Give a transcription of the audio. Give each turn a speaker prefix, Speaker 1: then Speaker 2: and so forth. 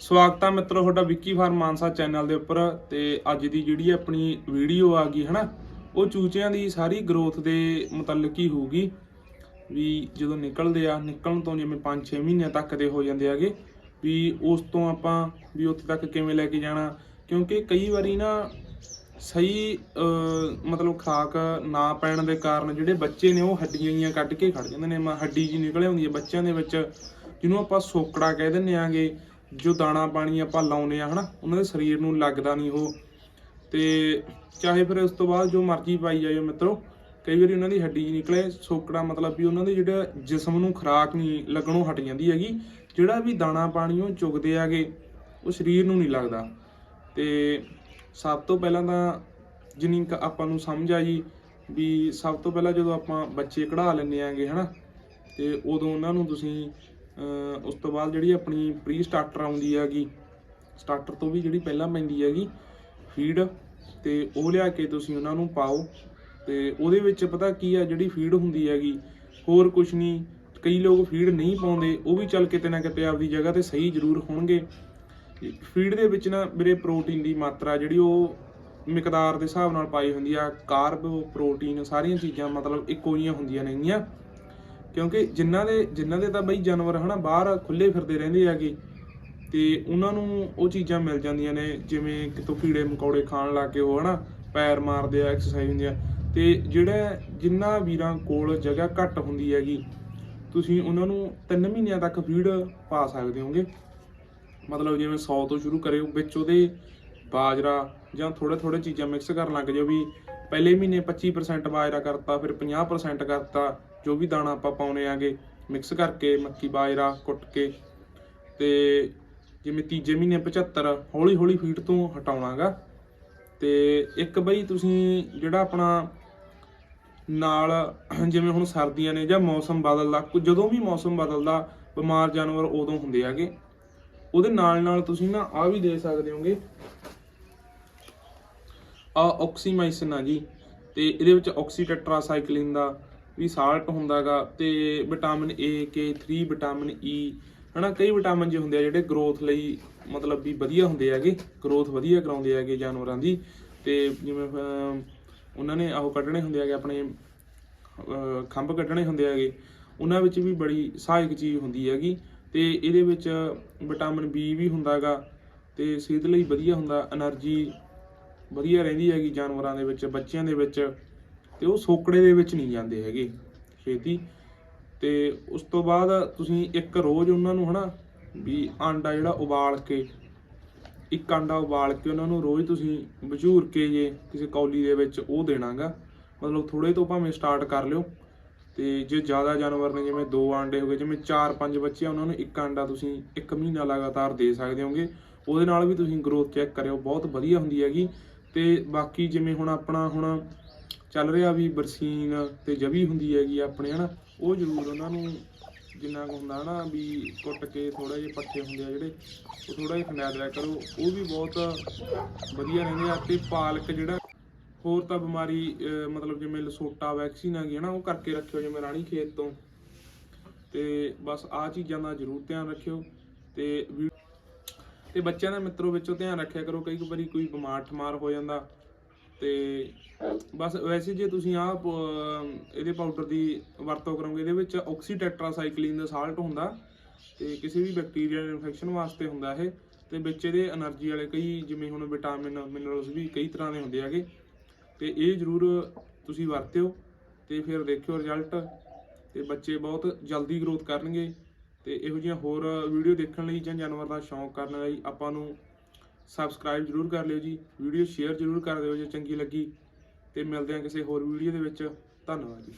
Speaker 1: ਸਵਾਗਤ ਆ ਮਿੱਤਰੋ ਤੁਹਾਡਾ ਵਿੱਕੀ ਫਾਰਮ ਮਾਨਸਾ ਚੈਨਲ ਦੇ ਉੱਪਰ ਤੇ ਅੱਜ ਦੀ ਜਿਹੜੀ ਆਪਣੀ ਵੀਡੀਓ ਆ ਗਈ, ਹਨਾ, ਉਹ ਚੂਚਿਆਂ ਦੀ ਸਾਰੀ ਗਰੋਥ ਦੇ ਮੁਤਲਕ ਹੀ ਹੋਊਗੀ। ਵੀ ਜਦੋਂ ਨਿਕਲਦੇ ਆ, ਨਿਕਲਣ ਤੋਂ ਜਿਵੇਂ 5-6 ਮਹੀਨਿਆਂ ਤੱਕ ਦੇ ਹੋ ਜਾਂਦੇ ਆਗੇ, ਵੀ ਉਸ ਤੋਂ ਆਪਾਂ ਵੀ ਉੱਥੇ ਤੱਕ ਕਿਵੇਂ ਲੈ ਕੇ ਜਾਣਾ, ਕਿਉਂਕਿ ਕਈ ਵਾਰੀ ਨਾ ਸਹੀ ਮਤਲਬ ਖੁਰਾਕ ਨਾ ਪੈਣ ਦੇ ਕਾਰਨ ਜਿਹੜੇ ਬੱਚੇ ਨੇ ਉਹ ਹੱਡੀਆਂ ਜੀਆਂ ਕੱਢ ਕੇ ਖੜ ਜਾਂਦੇ ਨੇ, ਮ- ਹੱਡੀ ਜੀ ਨਿਕਲ ਆਉਂਦੀ ਹੈ ਬੱਚਿਆਂ ਦੇ ਵਿੱਚ, ਜਿਹਨੂੰ ਆਪਾਂ ਸੋਕੜਾ ਕਹਿ ਦਿੰਦੇ ਆਂਗੇ। ਜੋ ਦਾਣਾ ਪਾਣੀ ਆਪਾਂ ਲਾਉਨੇ ਆ ਹਨਾ, ਉਹਨਾਂ ਦੇ ਸਰੀਰ ਨੂੰ ਲੱਗਦਾ ਨਹੀਂ ਉਹ। ਤੇ ਚਾਹੇ ਫਿਰ ਉਸ ਤੋਂ ਬਾਅਦ ਜੋ ਮਰਜ਼ੀ ਪਾਈ ਜਾਇਓ ਮਿੱਤਰੋ, ਕਈ ਵਾਰੀ ਉਹਨਾਂ ਦੀ ਹੱਡੀ ਨਿਕਲੇ, ਸੋਕੜਾ ਮਤਲਬ ਵੀ ਉਹਨਾਂ ਦੇ ਜਿਹੜਾ ਜਿਸਮ ਨੂੰ ਖੁਰਾਕ ਨਹੀਂ, ਲੱਗਣੋਂ ਹਟ ਜਾਂਦੀ ਹੈਗੀ। ਜਿਹੜਾ ਵੀ ਦਾਣਾ ਪਾਣੀ ਉਹ ਚੁਗਦੇ ਆਗੇ, ਉਹ ਸਰੀਰ ਨੂੰ ਨਹੀਂ ਲੱਗਦਾ। ਤੇ ਸਭ ਤੋਂ ਪਹਿਲਾਂ ਤਾਂ ਜਿੰਨੀ ਕੁ ਆਪਾਂ ਨੂੰ ਸਮਝ ਆਈ ਵੀ ਸਭ ਤੋਂ ਪਹਿਲਾਂ ਜਦੋਂ ਆਪਾਂ ਬੱਚੇ ਕਢਾ ਲੈਂਦੇ ਆਂਗੇ, ਹਨਾ, ਤੇ ਉਦੋਂ ਉਹਨਾਂ ਨੂੰ ਤੁਸੀਂ ਉਸ ਤੋਂ ਬਾਅਦ ਜਿਹੜੀ ਆਪਣੀ ਪ੍ਰੀ ਸਟਾਰਟਰ ਆਉਂਦੀ ਹੈਗੀ ਸਟਾਰਟਰ ਤੋਂ ਵੀ ਜਿਹੜੀ ਪਹਿਲਾਂ ਪੈਂਦੀ ਹੈਗੀ ਫੀਡ ਤੇ ਉਹ ਲਿਆ ਕੇ ਤੁਸੀਂ ਉਹਨਾਂ ਨੂੰ ਪਾਓ। ਤੇ ਉਹਦੇ ਵਿੱਚ ਪਤਾ ਕੀ ਆ, ਜਿਹੜੀ ਫੀਡ ਹੁੰਦੀ ਹੈਗੀ, ਹੋਰ ਕੁਝ ਨਹੀਂ ਕਈ ਲੋਕ ਫੀਡ ਨਹੀਂ ਪਾਉਂਦੇ, ਉਹ ਵੀ ਚੱਲ ਕਿਤੇ ਨਾ ਕਿਤੇ ਆਪਦੀ ਜਗ੍ਹਾ ਤੇ ਸਹੀ ਜ਼ਰੂਰ ਹੋਣਗੇ। ਫੀਡ ਦੇ ਵਿੱਚ ਨਾ ਮੇਰੇ ਪ੍ਰੋਟੀਨ ਦੀ ਮਾਤਰਾ ਜਿਹੜੀ ਉਹ ਮਿਕਦਾਰ ਦੇ ਹਿਸਾਬ ਨਾਲ ਪਾਈ ਹੁੰਦੀ ਆ ਕਾਰਬ ਪ੍ਰੋਟੀਨ ਸਾਰੀਆਂ ਚੀਜ਼ਾਂ ਮਤਲਬ ਇੱਕੋ ਜਿਹੀਆਂ ਹੁੰਦੀਆਂ ਨੇਗੀਆਂ। ਕਿਉਂਕਿ ਜਿਨ੍ਹਾਂ ਦੇ ਜਿਨ੍ਹਾਂ ਦੇ ਤਾਂ ਬਈ ਜਾਨਵਰ ਹਨਾ ਬਾਹਰ ਖੁੱਲੇ ਫਿਰਦੇ ਰਹਿੰਦੇ ਆਗੇ ਤੇ ਉਹਨਾਂ ਨੂੰ ਉਹ ਚੀਜ਼ਾਂ ਮਿਲ ਜਾਂਦੀਆਂ ਨੇ, ਜਿਵੇਂ ਕਿਤੋਂ ਕੀੜੇ ਮਕੌੜੇ ਖਾਣ ਲੱਗ ਕੇ ਉਹ ਹਨਾ, ਪੈਰ ਮਾਰਦੇ ਆ ਐਕਸਰਸਾਈਜ਼ ਹੁੰਦੀ ਆ, ਤੇ ਜਿਹੜਾ ਜਿਨ੍ਹਾਂ ਵੀਰਾਂ ਕੋਲ ਜਗ੍ਹਾ ਘੱਟ ਹੁੰਦੀ ਹੈਗੀ, ਤੁਸੀਂ ਉਹਨਾਂ ਨੂੰ 3 ਮਹੀਨਿਆਂ ਤੱਕ ਫੀਡ ਪਾ ਸਕਦੇ ਹੋਗੇ ਮਤਲਬ ਜਿਵੇਂ 100 ਤੋਂ ਸ਼ੁਰੂ ਕਰਿਓ, ਵਿੱਚ ਉਹਦੇ ਬਾਜਰਾ ਜਾਂ ਥੋੜੇ ਥੋੜੇ ਚੀਜ਼ਾਂ ਮਿਕਸ ਕਰਨ ਲੱਗ ਜਾਓ ਵੀ ਪਹਿਲੇ ਮਹੀਨੇ 25% ਬਾਜਰਾ ਕਰਤਾ, ਫਿਰ 50% ਕਰਤਾ ਜੋ ਵੀ ਦਾਣਾ ਆਪਾਂ ਪਾਉਨੇ ਆਗੇ ਮਿਕਸ ਕਰਕੇ ਮੱਕੀ, ਬਾਜਰਾ ਕੁੱਟ ਕੇ ਤੇ ਜਿਵੇਂ ਤੀਜੇ ਮਹੀਨੇ 75 ਹੌਲੀ ਹੌਲੀ ਫੀਡ ਤੋਂ ਹਟਾਉਣਾਗਾ। ਤੇ ਇੱਕ ਬਈ ਤੁਸੀਂ ਜਿਹੜਾ ਆਪਣਾ ਨਾਲ ਜਿਵੇਂ ਹੁਣ ਸਰਦੀਆਂ ਨੇ ਜਾਂ ਮੌਸਮ ਬਦਲਦਾ, ਕੁ- ਜਦੋਂ ਵੀ ਮੌਸਮ ਬਦਲਦਾ, ਬਿਮਾਰ ਜਾਨਵਰ ਉਦੋਂ ਹੁੰਦੇ ਆਗੇ। ਉਹਦੇ ਨਾਲ ਨਾਲ ਤੁਸੀਂ ਨਾ ਆ ਵੀ ਦੇ ਸਕਦੇ ਹੋਗੇ। ਆ ਆਕਸੀਮਾਈਸਿਨ ਆ ਜੀ। ਤੇ ਇਹਦੇ ਵਿੱਚ ਆਕਸੀਟੈਟਰਾਸਾਈਕਲਿਨ ਦਾ ਵੀ ਸਾਲਟ ਹੁੰਦਾਗਾ ਤੇ vitamin A K3 vitamin E ਹਨਾ? ਕਈ ਵਿਟਾਮਿਨ ਜੇ ਹੁੰਦੇ ਆ ਜਿਹੜੇ ਗਰੋਥ ਲਈ ਮਤਲਬ ਵੀ ਵਧੀਆ ਹੁੰਦੇ ਹੈਗੇ ਗਰੋਥ ਵਧੀਆ ਕਰਾਉਂਦੇ ਹੈਗੇ ਜਾਨਵਰਾਂ ਦੀ। ਤੇ ਜਿਵੇਂ ਉਹਨਾਂ ਨੇ ਆਹੋ ਕੱਢਣੇ ਹੁੰਦੇ ਹੈਗੇ ਆਪਣੇ ਖੰਭ ਕੱਢਣੇ ਹੁੰਦੇ ਹੈਗੇ, ਉਹਨਾਂ ਵਿੱਚ ਵੀ ਬੜੀ ਸਹਾਇਕ ਚੀਜ਼ ਹੁੰਦੀ ਹੈਗੀ। ਤੇ ਇਹਦੇ ਵਿੱਚ ਵਿਟਾਮਿਨ B ਵੀ ਹੁੰਦਾਗਾ ਤੇ ਸਿਹਤ ਲਈ ਵਧੀਆ ਹੁੰਦਾ એનર્ਜੀ ਵਧੀਆ ਰਹਿੰਦੀ ਹੈਗੀ ਜਾਨਵਰਾਂ ਦੇ ਵਿੱਚ, ਬੱਚਿਆਂ ਦੇ ਵਿੱਚ। ਤੇ ਉਹ ਸੋਕੜੇ ਦੇ ਵਿੱਚ ਨਹੀਂ ਜਾਂਦੇ ਹੈਗੇ ਛੇਤੀ। ਤੇ ਉਸ ਤੋਂ ਬਾਅਦ ਤੁਸੀਂ ਇੱਕ ਰੋਜ਼ ਉਹਨਾਂ ਨੂੰ ਹਨਾ ਵੀ ਆਂਡਾ ਜਿਹੜਾ ਉਬਾਲ ਕੇ, ਇੱਕ ਆਂਡਾ ਉਬਾਲ ਕੇ ਉਹਨਾਂ ਨੂੰ ਰੋਜ਼ ਤੁਸੀਂ ਬਝੂਰ ਕੇ ਜੇ ਕਿਸੇ ਕੌਲੀ ਦੇ ਵਿੱਚ ਉਹ ਦੇਣਾਗਾ। ਮਤਲਬ ਥੋੜੇ ਤੋਂ ਭਾਵੇਂ ਸਟਾਰਟ ਕਰ ਲਿਓ। ਤੇ ਜੇ ਜ਼ਿਆਦਾ ਜਾਨਵਰ ਨੇ, ਜਿਵੇਂ ਦੋ ਆਂਡੇ ਹੋ ਗਏ, ਜਿਵੇਂ 4-5 ਬੱਚੇ ਆ, ਉਹਨਾਂ ਨੂੰ ਇੱਕ ਆਂਡਾ ਤੁਸੀਂ ਇੱਕ ਮਹੀਨਾ ਲਗਾਤਾਰ ਦੇ ਸਕਦੇ ਹੋਗੇ। ਉਹਦੇ ਨਾਲ ਵੀ ਤੁਸੀਂ ਗਰੋਥ ਚੈੱਕ ਕਰਿਓ, ਬਹੁਤ ਵਧੀਆ ਹੁੰਦੀ ਹੈਗੀ। ਤੇ ਬਾਕੀ ਜਿਵੇਂ ਹੁਣ ਆਪਣਾ ਹੁਣ ਚੱਲ ਰਿਹਾ ਵੀ ਬਰਸੀਨ ਤੇ ਜਵੀ ਹੁੰਦੀ ਹੈਗੀ ਆਪਣੇ, ਹਨਾ? ਉਹ ਜ਼ਰੂਰ ਉਹਨਾਂ ਨੂੰ ਜਿੰਨਾ ਕੁ ਹੁੰਦਾ ਨਾ ਵੀ ਕੁੱਟ ਕੇ ਥੋੜਾ ਜਿਹਾ ਪੱਠੇ ਹੁੰਦੇ ਆ ਜਿਹੜੇ, ਉਹ ਥੋੜਾ ਜਿਹਾ ਖੰਡਾ ਦਿਆ ਕਰੋ। ਉਹ ਵੀ ਬਹੁਤ ਵਧੀਆ ਰਹਿੰਦੇ ਆ ਤੇ ਪਾਲਕ ਜਿਹੜਾ, ਹੋਰ ਤਾਂ ਬਿਮਾਰੀ ਮਤਲਬ ਜਿਵੇਂ ਲਸੋਟਾ, ਵੈਕਸੀਨ ਆ ਗਈ ਹੈ ਨਾ, ਉਹ ਕਰਕੇ ਰੱਖਿਓ ਜਿਵੇਂ ਰਾਣੀ ਖੇਤ ਤੋਂ। ਤੇ ਬਸ ਆ ਚੀਜ਼ਾਂ ਦਾ ਜ਼ਰੂਰ ਧਿਆਨ ਰੱਖਿਓ। ਤੇ ਵੀ- ਤੇ ਬੱਚਿਆਂ ਦਾ ਮਿੱਤਰੋ ਵਿੱਚੋਂ ਧਿਆਨ ਰੱਖਿਆ ਕਰੋ, ਕਈ ਵਾਰੀ ਕੋਈ ਬਿਮਾਰ ਠਮਾਰ ਹੋ ਜਾਂਦਾ। ਤੇ ਬਸ ਵੈਸੇ ਜੇ ਤੁਸੀਂ ਆ ਇਹਦੇ ਪਾਊਡਰ ਦੀ ਵਰਤੋਂ ਕਰੋਗੇ, ਇਹਦੇ ਵਿੱਚ ਆਕਸੀ ਦਾ ਸਾਲਟ ਹੁੰਦਾ, ਤੇ ਕਿਸੇ ਵੀ ਬੈਕਟੀਰੀਅਲ ਇਨਫੈਕਸ਼ਨ ਵਾਸਤੇ ਹੁੰਦਾ ਇਹ, ਤੇ ਵਿੱਚ ਇਹਦੇ એનર્ਜੀ ਵਾਲੇ ਕਈ, ਜਿਵੇਂ ਹੁਣ ਵਿਟਾਮਿਨ ਮਿਨਰਲਸ ਵੀ ਕਈ ਤਰ੍ਹਾਂ ਦੇ ਹੁੰਦੇ ਹੈਗੇ, ਤੇ ਇਹ ਜ਼ਰੂਰ ਤੁਸੀਂ ਵਰਤਿਓ, ਤੇ ਫਿਰ ਦੇਖਿਓ ਰਿਜ਼ਲਟ ਤੇ ਬੱਚੇ ਬਹੁਤ ਜਲਦੀ ਗਰੋਥ ਕਰਨਗੇ, ਤੇ ਇਹੋ ਜਿਹੀਆਂ ਹੋਰ ਵੀਡੀਓ ਦੇਖਣ ਲਈ ਜਾਂ ਜਾਨਵਰ ਦਾ ਸ਼ੌਂਕ ਕਰਨ ਲਈ ਆਪਾਂ ਨੂੰ ਸਬਸਕ੍ਰਾਈਬ ਜ਼ਰੂਰ ਕਰ ਲਿਓ ਜੀ। ਵੀਡੀਓ ਸ਼ੇਅਰ ਜ਼ਰੂਰ ਕਰ ਦਿਓ ਜੇ ਚੰਗੀ ਲੱਗੀ। ਤੇ ਮਿਲਦੇ ਹਾਂ ਕਿਸੇ ਹੋਰ ਵੀਡੀਓ ਦੇ ਵਿੱਚ। ਧੰਨਵਾਦ ਜੀ।